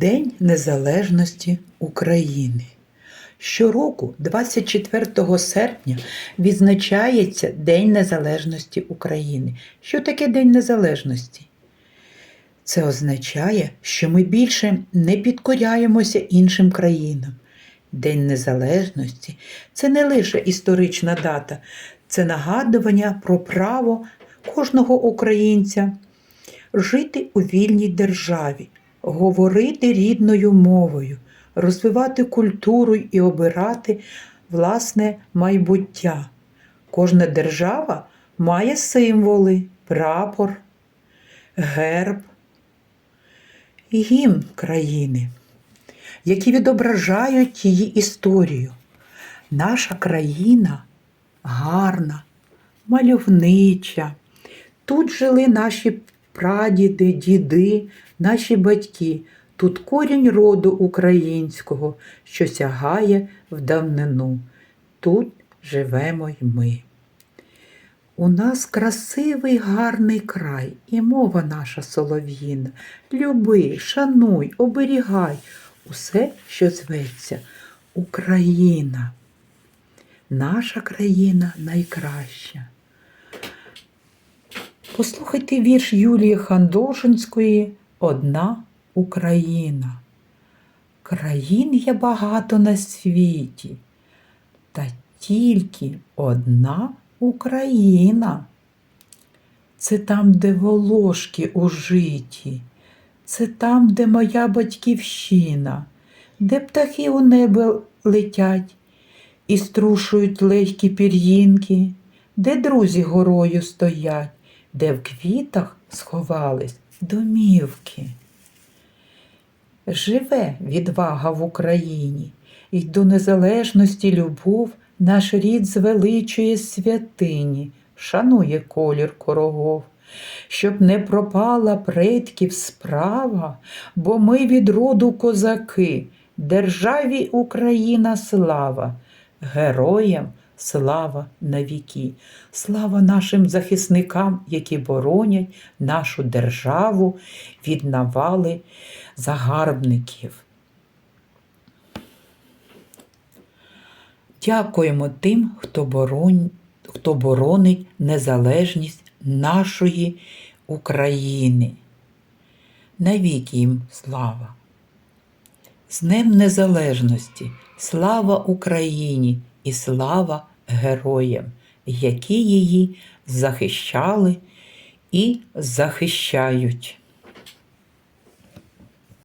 День Незалежності України. Щороку, 24 серпня, відзначається День Незалежності України. Що таке День Незалежності? Це означає, що ми більше не підкоряємося іншим країнам. День Незалежності це не лише історична дата, це нагадування про право кожного українця жити у вільній державі, говорити рідною мовою, розвивати культуру і обирати власне майбуття. Кожна держава має символи, прапор, герб, гімн країни, які відображають її історію. Наша країна гарна, мальовнича. Тут жили наші прадіди, діди, наші батьки. Тут корінь роду українського, що сягає в давнину. Тут живемо й ми. У нас красивий гарний край, і мова наша солов'їна. Люби, шануй, оберігай усе, що зветься Україна. Наша країна найкраща. Послухайте вірш Юлії Хандошинської Одна Україна. Країн є багато на світі, та тільки одна Україна. Це там, де волошки у житі, це там, де моя батьківщина, де птахи у небо летять і струшують легкі пір'їнки, де друзі горою стоять, де в квітах сховались домівки. Живе відвага в Україні, і до незалежності любов наш рід звеличує святині, шанує колір корогов, щоб не пропала предків справа, бо ми від роду козаки, державі Україна слава, героям слава навіки, слава нашим захисникам, які боронять нашу державу від навали загарбників. Дякуємо тим, хто, боронь, хто боронить незалежність нашої України. Навіки їм слава. З Днем Незалежності, слава Україні і слава героям, які її захищали і захищають.